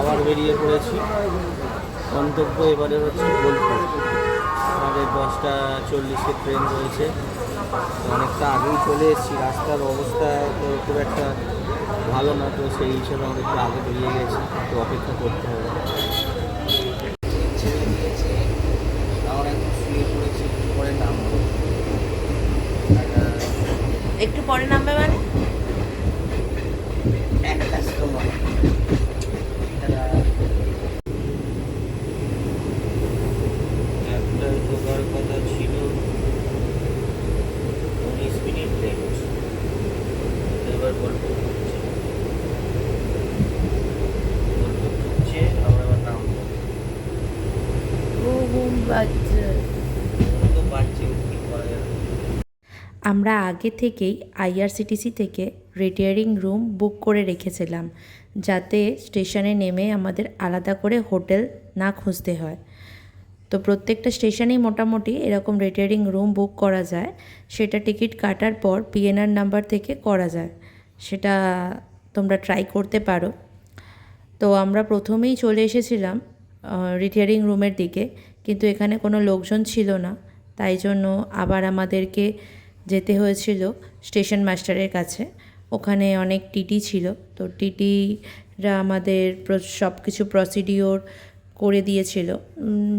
আবার বেরিয়ে পড়েছি। গন্তব্য এবারে হচ্ছে বোলপুর। আমাদের দশটা চল্লিশে ট্রেন রয়েছে। অনেকটা আগেই চলে এসেছি। রাস্তার অবস্থা তো খুব একটা ভালো না, তো সেই হিসেবে আমরা একটু আগে বেরিয়ে গেছি। একটু অপেক্ষা করতে হবে। একটু পরে নামবে মানে একটা সময় একটা ঢোকার কথা ছিল উনিশ মিনিট লেট এবার গল্প হচ্ছে গল্প ঢুকছে আমরা এবার নামবো আমরা আগে থেকেই আইআরসিটিসি থেকে রিটায়ারিং রুম বুক করে রেখেছিলাম, যাতে স্টেশনে নেমে আমাদের আলাদা করে হোটেল না খুঁজতে হয়। তো প্রত্যেকটা স্টেশনেই মোটামুটি এরকম রিটায়ারিং রুম বুক করা যায়। সেটা টিকিট কাটার পর পিএনআর নাম্বার থেকে করা যায়। সেটা তোমরা ট্রাই করতে পারো। তো আমরা প্রথমেই চলে এসেছিলাম রিটায়ারিং রুমের দিকে। কিন্তু এখানে কোনো লোকজন ছিল না। তাই জন্য আবার আমাদেরকে যেতে হয়েছিল স্টেশন মাস্টারের কাছে। ওখানে অনেক টিটি ছিল। তো টিটিরা আমাদের সব কিছু প্রসিডিওর করে দিয়েছিল।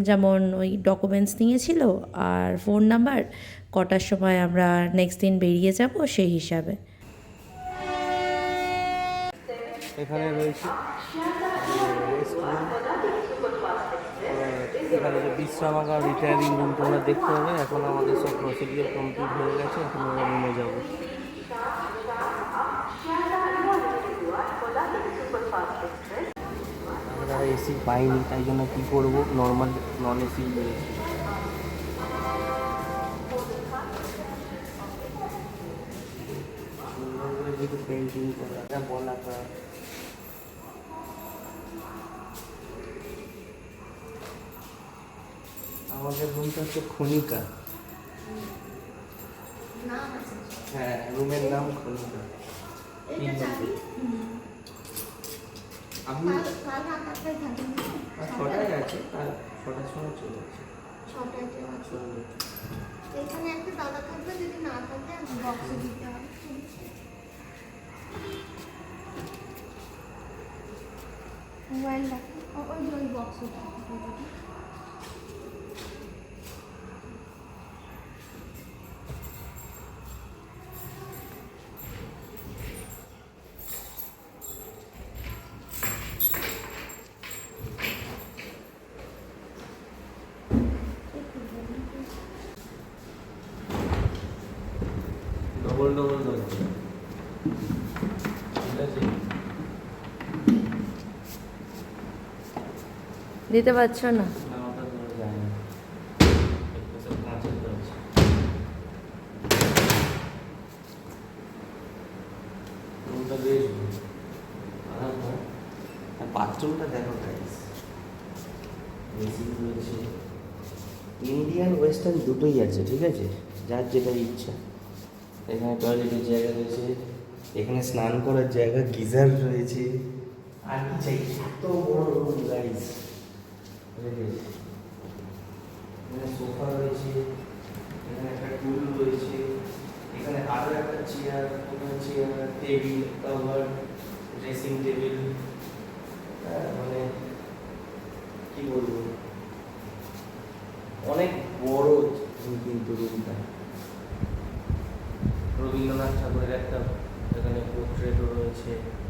যেমন ওই ডকুমেন্টস নিয়েছিল আর ফোন নাম্বার কটার সময় আমরা নেক্সট দিন বেরিয়ে যাব সেই হিসাবে। এখানে রয়েছে এখানে যে বিশ্রামাগার রিটায়ারিং রুম তোমরা দেখতে হবে এখন আমাদের সব প্রসিডিওর কমপ্লিট হয়ে গেছে, এখন আমরা রুমে যাব। আমরা এসি পাইনি, তাই জন্য কী করব? নর্মাল নন এসি সুন্দর করে পেন্টিং করা। আমাদের রুমটা হচ্ছে খনিকা। হ্যাঁ রুমের নাম খনিকা। ছটায় আছে ছটার সময় চলে আসে চলবে এখানে একটা দাদা থাকবে যদি না থাকে বক্সে দিতে হবে। মোবাইলটা ওই যে ওই বক্সে হয় আর বাথরুমটা দেখো ইন্ডিয়ান ওয়েস্টার্ন দুটোই আছে, ঠিক আছে? যার যেটা ইচ্ছা। এখানে টয়লেটের জায়গা রয়েছে। এখানে স্নান করার জায়গা গিজার রয়েছে। আর কি চাই? এত বড় রুম গাইস এখানে সোফা রয়েছে, এখানে একটা টুল রয়েছে, এখানে আরও একটা চেয়ার ওখানে chair, table, cover, dressing table মানে কি বলব? অনেক বড় কিন্তু রুমটা। রবীন্দ্রনাথ ঠাকুরের একটা এখানে পোর্ট্রেটও রয়েছে